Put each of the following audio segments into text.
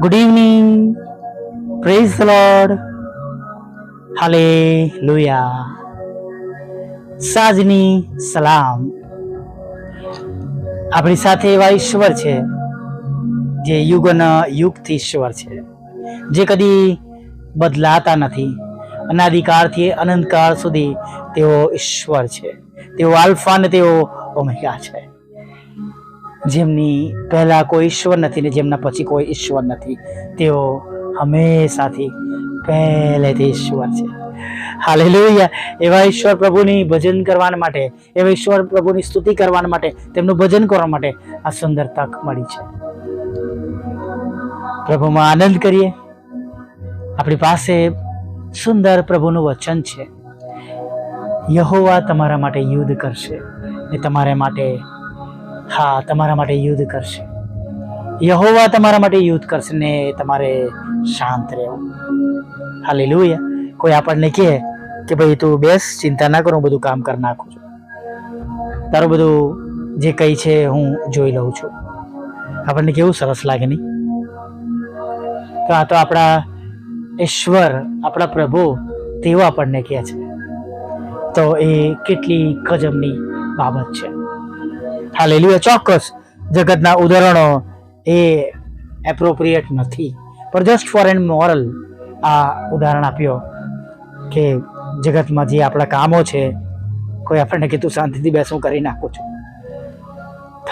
Good evening praise lord હાલે લુયા સાજની સલામ આપણી સાથે એવા ઈશ્વર છે, જે યુગના યુગથી ઈશ્વર છે, જે કદી બદલાતા નથી. અનાદિકાળથી અનંતકાળ સુધી તેઓ ઈશ્વર છે. તેઓ આલ્ફા ને તેઓ ઓમેગા છે. જેમની પહેલાં કોઈ ઈશ્વર નથી ને જેમના પછી કોઈ ઈશ્વર નથી, તેઓ હંમેશાથી પહેલેથી ઈશ્વર છે. હાલેલુયા. એવા ઈશ્વર પ્રભુની ભજન કરવા માટે, એવા ઈશ્વર પ્રભુની સ્તુતિ કરવા માટે, તેમનું ભજન કરવા માટે આ સુંદર તક મળી છે. પ્રભુમાં આનંદ કરીએ. આપણી પાસે સુંદર પ્રભુનું વચન છે. યહોવા તમારા માટે યુદ્ધ કરશે ને તમારા માટે હા, તમારા માટે યુદ્ધ કરશે. યહોવા તમારા માટે યુદ્ધ કરશે ને તમારે શાંત રહેવું. હાલેલુયા. કોઈ આપણને કહે કે ભાઈ તું બેસ, ચિંતા ના કરું બધું કામ કરી નાખું છું. તારું બધું જે કંઈ છે હું જોઈ લઉં છું. આપણને કેવું સરસ લાગે નહીં? તો આ તો આપણા ઈશ્વર, આપણા પ્રભુ, તેઓ આપણને કહે છે. તો એ કેટલી ગજબની બાબત છે. હાલેલુયા ચોક્કસ જગતના ઉદાહરણો એ એપ્રોપ્રિએટ નથી. પણ જસ્ટ ફોર એન મોરલ આ ઉદાહરણ આપ્યો કે જગતમાં જે આપણા કામો છે, કોઈ આપણને કીધું શાંતિથી બેસું, કરી નાખું છું.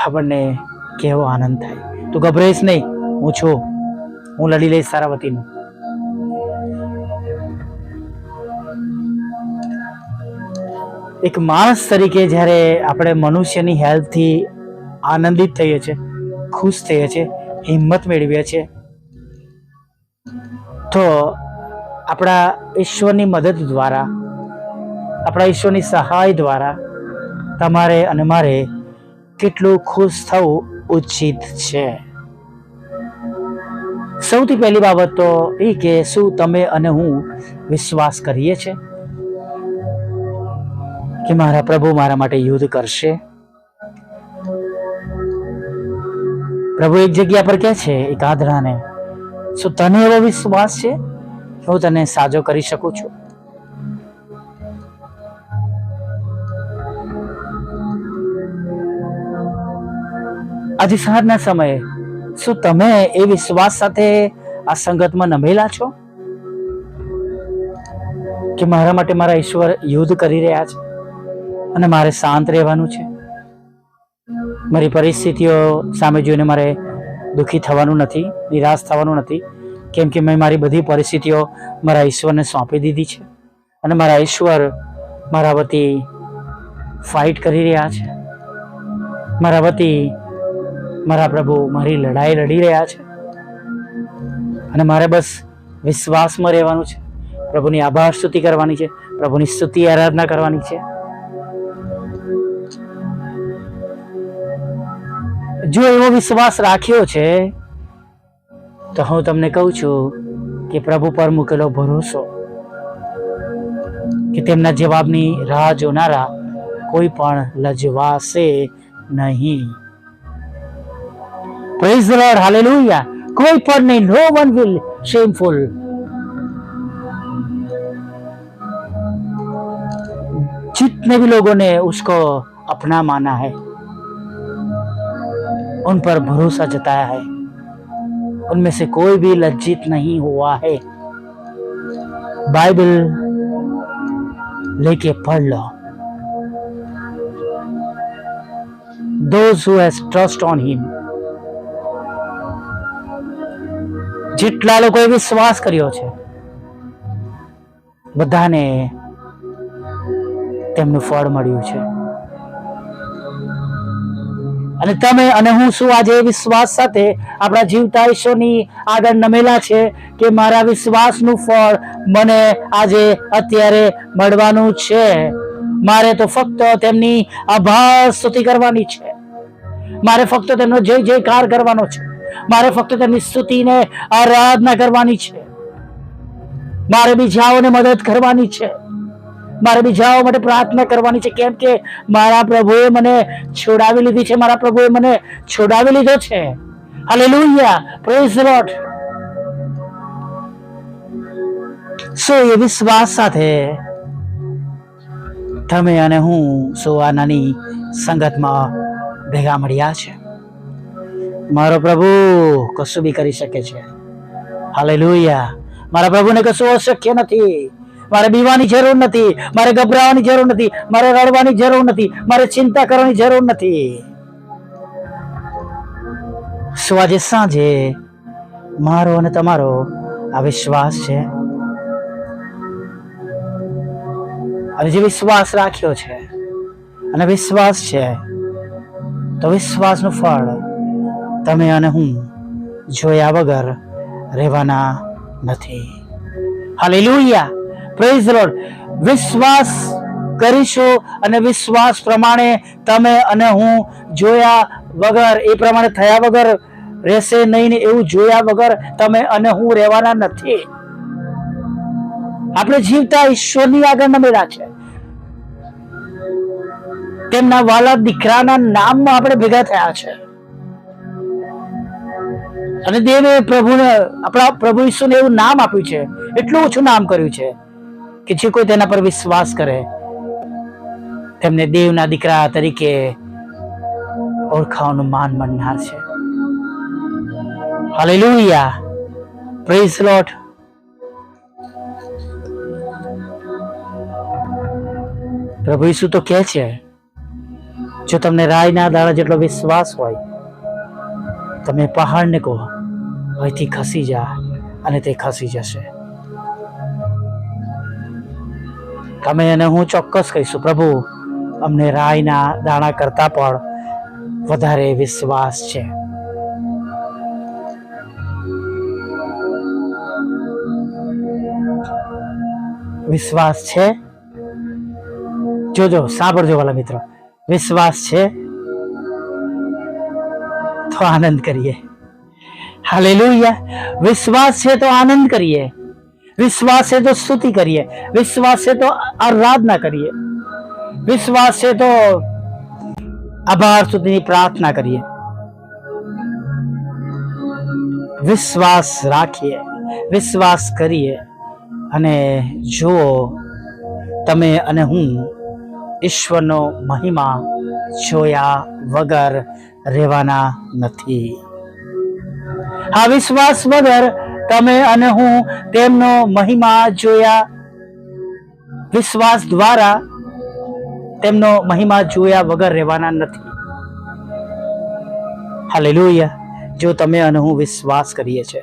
આપણને કેવો આનંદ થાય? તું ગભરાઈશ નહીં, હું છું. હું લડી લઈશ સારા વતીનું એક માણસ તરીકે જ્યારે આપણે મનુષ્યની હેલ્થથી આનંદિત થઈએ છીએ, ખુશ થઈએ છીએ, હિંમત મેળવીએ છીએ, તો આપણા ઈશ્વરની મદદ દ્વારા, આપણા ઈશ્વરની સહાય દ્વારા તમારે અને મારે કેટલું ખુશ થવું ઉચિત છે. સૌથી પહેલી બાબત તો એ કે શું તમે અને હું વિશ્વાસ કરીએ છીએ? કે મારા પ્રભુ મારા માટે યુદ્ધ કરશે? પ્રભુ એક જગ્યા પર કહે છે, એક આદરાને, શું તને એવો વિશ્વાસ છે કે હું તને સાજો કરી શકું છું? આજે સાંજના સમયે, શું તમે એ વિશ્વાસ સાથે આ સંગતમાં નમેલા છો? કે મારા માટે મારા ઈશ્વર યુદ્ધ કરી રહ્યા છે? અને મારે શાંત રહેવાનું છે. મારી પરિસ્થિતિઓ સામે જોઈને મારે દુઃખી થવાનું નથી, નિરાશ થવાનું નથી, કેમ કે મેં મારી બધી પરિસ્થિતિઓ મારા ઈશ્વરને સોંપી દીધી છે અને મારા ઈશ્વર મારા વતી ફાઇટ કરી રહ્યા છે. મારા વતી મારા પ્રભુ મારી લડાઈ લડી રહ્યા છે. અને મારે બસ વિશ્વાસમાં રહેવાનું છે. પ્રભુની આભાર સ્તુતિ કરવાની છે. પ્રભુની સ્તુતિ, આરાધના કરવાની છે. જો એવો વિશ્વાસ રાખ્યો છે તો હું તમને કહું છું કે પ્રભુ પર મૂકેલો ભરોસો કે તેમના જવાબની રાહ જોનારા કોઈ પણ લજવાશે નહીં પ્રેઝ ધ લોર્ડ હાલેલુયા કોઈ પણ નહીં નો વન વિલ શેમફુલ जितने भी लोगों ने उसको अपना माना है उन पर भरोसा जताया है उनमें से कोई भी लज्जित नहीं हुआ है बाइबल लेके पढ़ लो those who has trust on him જેટલા લોકોએ વિશ્વાસ કર્યો છે બધાને તેમનું ફળ મળ્યું છે અને તમે અને હું શું આજે વિશ્વાસ સાથે આપણા જીવતા ઈશ્વરની આગળ નમેલા છે કે મારા વિશ્વાસનું ફળ મને આજે અત્યારે મળવાનું છે? મારે તો ફક્ત તેમની આભાર સ્તુતિ કરવાની છે. મારે ફક્ત તેમનો જય જયકાર કરવાનો છે. મારે ફક્ત તેમની સ્તુતિને આરાધના કરવાની છે. મારે બીજાઓને મદદ કરવાની છે. મારે બીજાઓ માટે પ્રાર્થના કરવાની છે. કેમ કે મારા પ્રભુએ મને છોડાવી લીધી છે. મારા પ્રભુએ મને છોડાવી લીધો છે. હાલે પ્રેઝ લોટ સો એ વિશ્વાસ સાથે તમે અને હું સો આ નાની સંગતમાં ભેગા મળ્યા છે. મારો પ્રભુ કશું બી કરી શકે છે. હાલેલુયા મારા પ્રભુને કશું અશક્ય નથી. મારે બીવાની જરૂર નથી, મારે ગભરાવાની જરૂર નથી, મારે રડવાની જરૂર નથી, મારે ચિંતા કરવાની જરૂર નથી. આજે સાંજે મારો અને તમારો આ વિશ્વાસ છે? અને જે વિશ્વાસ રાખ્યો છે, અને વિશ્વાસ છે, તો વિશ્વાસનું ફળ તમે અને હું જોયા વગર રહેવાના નથી. હાલેલુયા! પ્રેઝ લોર્ડ વિશ્વાસ કરીશું અને વિશ્વાસ પ્રમાણે તમે અને હું જોયા વગર, એ પ્રમાણે થયા વગર રહેશે નહીં ને એવું જોયા વગર તમે અને હું રહેવાના નથી. આપણે જીવતા ઈશ્વરની આગળ નમેલા છે તેમના વાલા દીકરાના નામમાં આપણે ભેગા થયા છે. અને દેવે પ્રભુને, આપણા પ્રભુ ઈશ્વરને એવું નામ આપ્યું છે. એટલું ઓછું નામ કર્યું છે. કે જે કોઈ તેના પર વિશ્વાસ કરે. તેમને દેવના દીકરા તરીકે ઓળખાવાનું માન મળનાર છે. હાલેલુયા પ્રેઝ લોર્ડ પ્રભુ ઈસુ તો કહે છે, જો તમને રાયના દાડા જેટલો વિશ્વાસ હોય, તમે પહાડને કહો, અહીંથી ખસી જા અને તે ખસી જશે. તમે એને હું ચોક્કસ કહીશું, પ્રભુ, અમને રાયના દાણા કરતા પણ વધારે વિશ્વાસ છે. વિશ્વાસ છે? જોજો, સાંભળજો વાલા મિત્રો. વિશ્વાસ છે? તો આનંદ કરીએ. હાલેલુયા. વિશ્વાસ છે તો આનંદ કરીએ. વિશ્વાસ તો સ્તુતિ કરીએ, વિશ્વાસ તો આરાધના કરીએ, વિશ્વાસ તો આભાર સુધીની પ્રાર્થના કરીએ. વિશ્વાસ રાખીએ, વિશ્વાસ કરીએ અને જુઓ, તમે અને હું ઈશ્વરનો મહિમા જોયા વગર રહેવાના નથી. આ વિશ્વાસ વગર તમે અને હું તેમનો મહિમા જોયા. વિશ્વાસ દ્વારા તેમનો મહિમા જોયા વગર રહેવાના નથી. હાલેલુયા. જો તમે અને હું વિશ્વાસ કરીએ છીએ.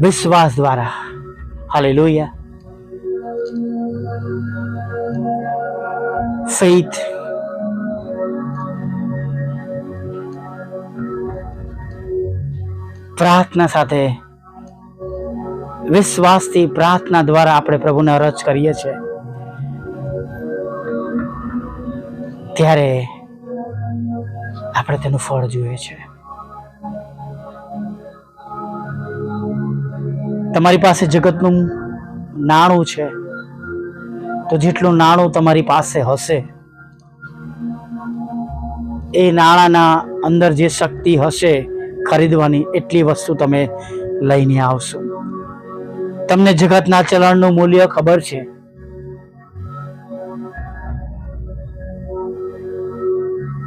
વિશ્વાસ દ્વારા. હાલેલુયા. Faith. પ્રાર્થના સાથે, વિશ્વાસથી પ્રાર્થના દ્વારા આપણે પ્રભુને અરજ કરીએ છીએ. ત્યારે આપણે તેનું ફળ જોઈએ છે. તમારી પાસે જગતનું નાણું છે. તો જેટલું નાણું તમારી પાસે હશે, એ નાણાંના અંદર જે શક્તિ હશે ખરીદવાની, એટલી વસ્તુ તમે લઈને આવશો. તમને જગતના ચલણનું મૂલ્ય ખબર છે.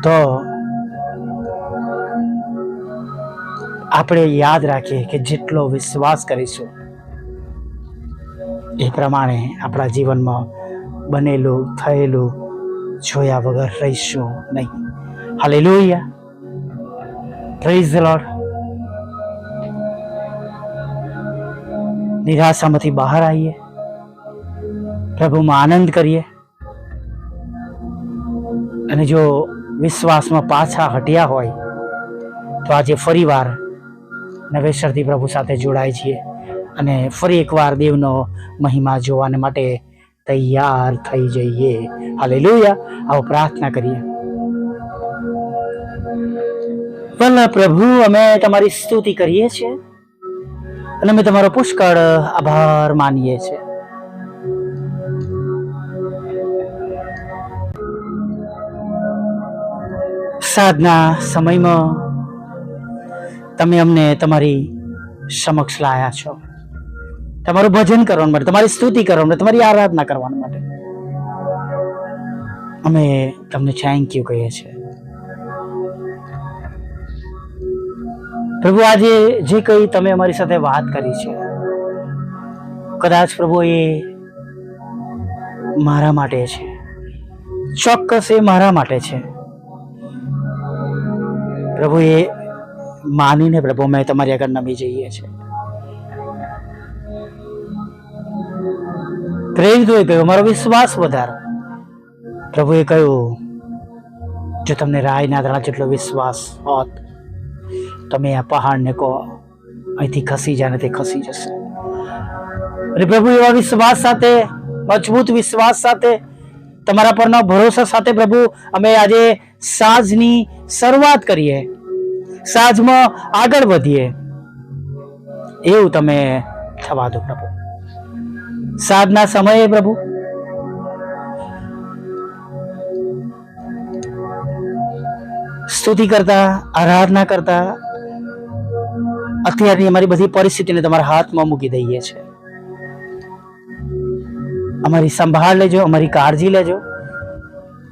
તો આપણે યાદ રાખીએ કે જેટલો વિશ્વાસ કરીશું, એ પ્રમાણે આપણા જીવનમાં બનેલું, થયેલું, જોયા વગર રહીશું નહીં. હાલે પ્રેઝ ધ લોર્ડ નિરાશામાંથી બહાર આવીએ. પ્રભુમાં આનંદ કરીએ. અને જો વિશ્વાસમાં પાછા હટ્યા હોય, તો આજે ફરીવાર નવેસરથી પ્રભુ સાથે જોડાય છીએ. અને ફરી એકવાર દેવનો મહિમા જોવાને માટે તૈયાર થઈ જઈએ. હાલેલુયા. આવો પ્રાર્થના કરીએ. વલ્લા પ્રભુ, અમે તમારી સ્તુતિ કરીએ છીએ અને અમે તમારો પુષ્કળ આભાર માનીએ છીએ. સાધના સમયમાં તમે અમને તમારી સમક્ષ લાયા છો. તમારું ભજન કરવા માટે, તમારી સ્તુતિ કરવા માટે, તમારી આરાધના કરવા માટે. અમે તમને થેન્ક યુ કહીએ છીએ. પ્રભુ, આજે જે કંઈ તમે અમારી સાથે વાત કરી છે, કદાચ પ્રભુ એ મારા માટે છે. ચોક્કસ એ મારા માટે છે. પ્રભુ એ માનીને પ્રભુ મેં તમારી આગળ નમી જઈએ છીએ. પ્રેરિત હોય કહ્યું મારો વિશ્વાસ વધારો. પ્રભુએ કહ્યું, જો તમને રાયના દાણા જેટલો વિશ્વાસ હોત, તમે આ પહાડને કહો, અહીંથી ખસી જાય તે ખસી જશે. અને પ્રભુ એવા વિશ્વાસ સાથે, મજબૂત વિશ્વાસ સાથે, તમારા પરના ભરોસા સાથે પ્રભુ અમે આજે સાંજની શરૂઆત કરીએ. સાંજમાં આગળ વધીએ. એવું તમે થવા દો પ્રભુ. સાંજના સમયે પ્રભુ. સ્તુતિ કરતા, આરાધના કરતા, અત્યારની અમારી બધી પરિસ્થિતિને તમારા હાથમાં મૂકી દઈએ છે. અમારી સંભાળ લેજો, અમારી કાળજી લેજો.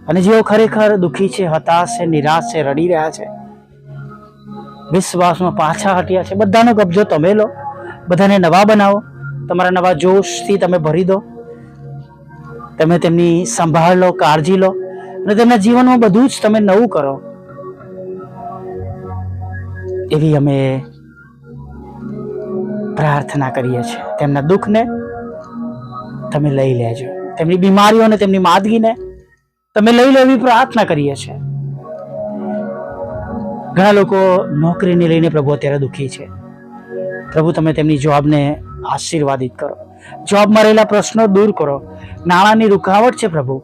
અને જેઓ ખરેખર દુઃખી છે, હતાશ છે, નિરાશ છે, રડી રહ્યા છે, વિશ્વાસમાં પાછા હટ્યા છે, બધાનો કબજો તમે લો, બધાને નવા બનાવો. તમારા નવા જોશથી તમે ભરી દો. તમે તેમની સંભાળ લો, કાળજી લો અને તેમના જીવનમાં બધું જ તમે નવું કરો. એવી અમે પ્રાર્થના કરીએ છીએ. તેમના દુઃખને તમે લઈ લેજો. તેમની બીમારીઓને તેમની માદગીને તમે લઈ લો પ્રાર્થના કરીએ છીએ. ઘણા લોકો નોકરીને લઈને પ્રભુ અત્યારે દુઃખી છે. પ્રભુ, તમે તેમની જોબને આશીર્વાદિત કરો. જોબમાં રહેલા પ્રશ્નો દૂર કરો. નાણાંની રૂકાવટ છે પ્રભુ.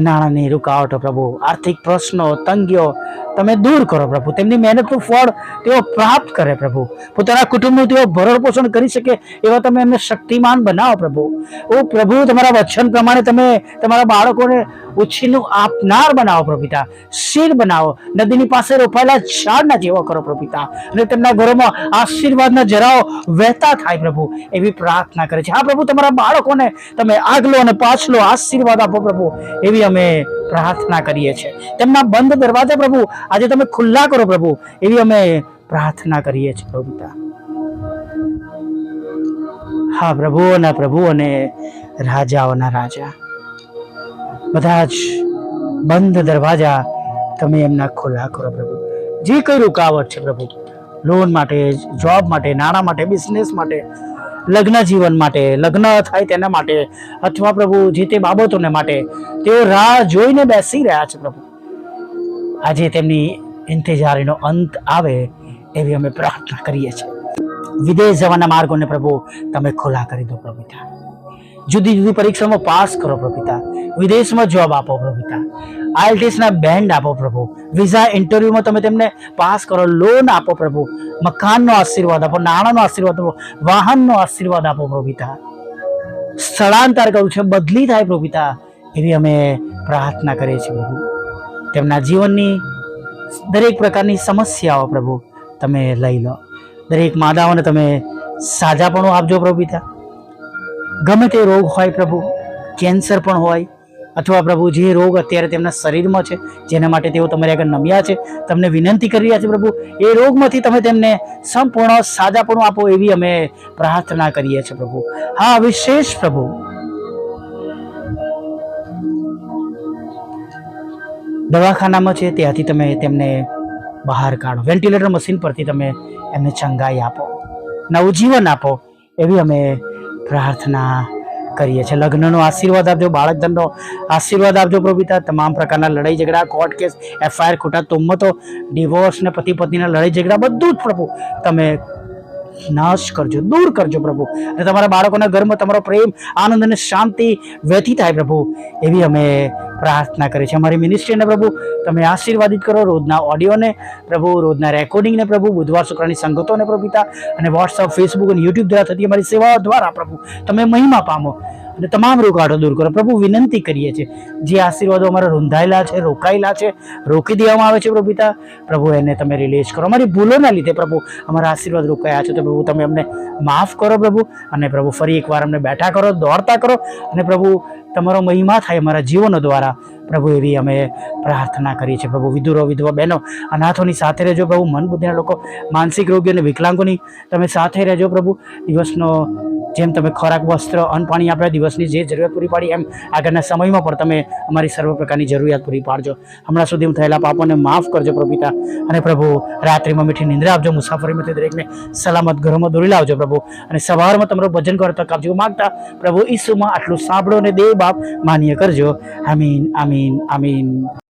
નાણાંની રૂકાવટો પ્રભુ. આર્થિક પ્રશ્નો, તંગીઓ તમે દૂર કરો પ્રભુ. તેમની મહેનતનું ફળ તેઓ પ્રાપ્ત કરે પ્રભુ. પોતાના કુટુંબનું તેઓ ભરણ પોષણ કરી શકે એવા તમે એમને શક્તિમાન બનાવો પ્રભુ. ઓ પ્રભુ, તમારા વચન પ્રમાણે તમે તમારા બાળકોને ઉછીનું આપનાર બનાવો પ્રભિતા શીર બનાવો. નદીની પાસે રોપાયેલા ઝાડના જેવો કરો પ્રભિતા અને તેમના ઘરોમાં આશીર્વાદના જરાઓ વહેતા થાય પ્રભુ. એવી પ્રાર્થના કરે છે. હા પ્રભુ, તમારા બાળકોને તમે આગલો અને પાછલો આશીર્વાદ આપો પ્રભુ. એવી અમે પ્રાર્થના કરીએ છીએ. તેમના બંધ દરવાજા પ્રભુ, આજે તમે ખુલ્લા કરો પ્રભુ. એવી અમે પ્રાર્થના કરીએ છીએ પ્રભુતા હા પ્રભુઓના પ્રભુ અને રાજાઓના રાજા. બધા જ બંધ દરવાજા તમે એમના ખુલ્લા કરો પ્રભુ. જે કઈ રૂકાવટ છે પ્રભુ. લોન માટે જોબ માટે, નાણાં માટે બિઝનેસ માટે, લગ્ન જીવન માટે, લગ્ન થાય તેના માટે, અથવા પ્રભુ જે તે બાબતોને માટે તેઓ રાહ જોઈને બેસી રહ્યા છે પ્રભુ. આજે તેમની ઇંતજારીનો અંત આવે એવી અમે પ્રાર્થના કરીએ છીએ. વિદેશ જવાના માર્ગોને પ્રભુ તમે ખુલ્લા કરી દો પ્રભુ પિતા જુદી જુદી પરીક્ષામાં પાસ કરો પ્રભુતા. વિદેશમાં જોબ આપો પ્રભુતા. પિતા ના બેન્ડ આપો પ્રભુ. વિઝા ઇન્ટરવ્યુમાં તમે તેમને પાસ કરો. લોન આપો પ્રભુ. મકાનનો આશીર્વાદ આપો. નાણાંનો આશીર્વાદ આપો. વાહનનો આશીર્વાદ આપો પ્રભુતા. સ્થળાંતર કરવું છે. બદલી થાય પ્રભુતા. એવી અમે પ્રાર્થના કરીએ છીએ પ્રભુ. તેમના જીવનની દરેક પ્રકારની સમસ્યાઓ પ્રભુ તમે લઈ લો. દરેક માદાઓને તમે સાજાપણું આપજો પ્રભુ પિતા ગમે તે રોગ હોય પ્રભુ, કેન્સર પણ હોય અથવા પ્રભુ જે રોગ અત્યારે તેમના શરીરમાં છે, જેના માટે તેઓ તમારી આગળ નમ્યા છે, તમને વિનંતી કરી રહ્યા છે પ્રભુ, એ રોગમાંથી તમે તેમને સંપૂર્ણ સાજાપણું આપો એવી અમે પ્રાર્થના કરીએ છીએ પ્રભુ. હા, વિશેષ પ્રભુ. દવાખાનામાં છે, ત્યાંથી તમે તેમને બહાર કાઢો. વેન્ટિલેટર મશીન પરથી તમે એમને ચંગાઈ આપો. નવું જીવન આપો એવી અમે પ્રાર્થના કરીએ છીએ. લગ્નનો આશીર્વાદ આપજો, બાળકધનનો આશીર્વાદ આપજો પ્રભુતા તમામ પ્રકારના લડાઈ ઝઘડા કોર્ટ કેસ એફઆઈઆર ખોટા, તુમ્મતો ડિવોર્સ ને પતિ પત્નીના લડાઈ ઝઘડા બધું જ પ્રભુ તમે નાશ કરજો, દૂર કરજો પ્રભુ. અને તમારા બાળકોના ઘરમાં તમારો પ્રેમ, આનંદ અને શાંતિ વ્યથી થાય પ્રભુ. એવી અમે પ્રાર્થના કરીએ છીએ. અમારી મિનિસ્ટ્રીને પ્રભુ, તમે આશીર્વાદિત કરો રોજના ઓડિયોને પ્રભુ, રોજના રેકોર્ડિંગને પ્રભુ, બુધવાર શુક્રની સંગતોને પ્રભુ પિતા, અને વોટ્સઅપ ફેસબુક અને યુટ્યુબ દ્વારા થતી અમારી સેવાઓ દ્વારા પ્રભુ, તમે મહિમા પામો. અને તમામ રોકાટો દૂર કરો. પ્રભુ, વિનંતી કરીએ છીએ, જે આશીર્વાદો અમારા રૂંધાયેલા છે, રોકાયેલા છે, રોકી દેવામાં આવે છે પ્રભુ પ્રભુ, એને તમે રિલીઝ કરો. અમારી ભૂલોના લીધે પ્રભુ અમારા આશીર્વાદ રોકાયા છે. તો પ્રભુ, તમે અમને માફ કરો પ્રભુ અને પ્રભુ, ફરી એકવાર અમને બેઠા કરો, દોડતા કરો અને પ્રભુ, તમારો મહિમા થાય અમારા જીવનો દ્વારા. પ્રભુ, એવી અમે પ્રાર્થના કરીએ છીએ. પ્રભુ, વિધુરો, વિધવા, બહેનો, અનાથોની સાથે રહેજો પ્રભુ મન બુદ્ધિના લોકો, માનસિક રોગીઓ અને વિકલાંગોની તમે સાથે રહેજો પ્રભુ. દિવસનો જેમ તમે ખોરાક, વસ્ત્ર, અન્ન, પાણી આપ્યા દિવસની જે જરૂરિયાત પૂરી પાડી, એમ આગળના સમયમાં પણ તમે અમારી સર્વ પ્રકારની જરૂરિયાત પૂરી પાડજો. હમણાં સુધી થયેલા પાપોને માફ કરજો પ્રભુ અને પ્રભુ, રાત્રિમાં મીઠી નિંદ્રા આપજો મુસાફરીમાંથી દરેકને સલામત ઘરોમાં દોરી લાવજો, પ્રભુ. અને સવારમાં તમારું ભજન કરતા કાપજો માગતા પ્રભુ ઈસુમાં આટલું સાંભળો અને દેવ બાપ માન્ય કરજો. આમીન આમીન આમીન.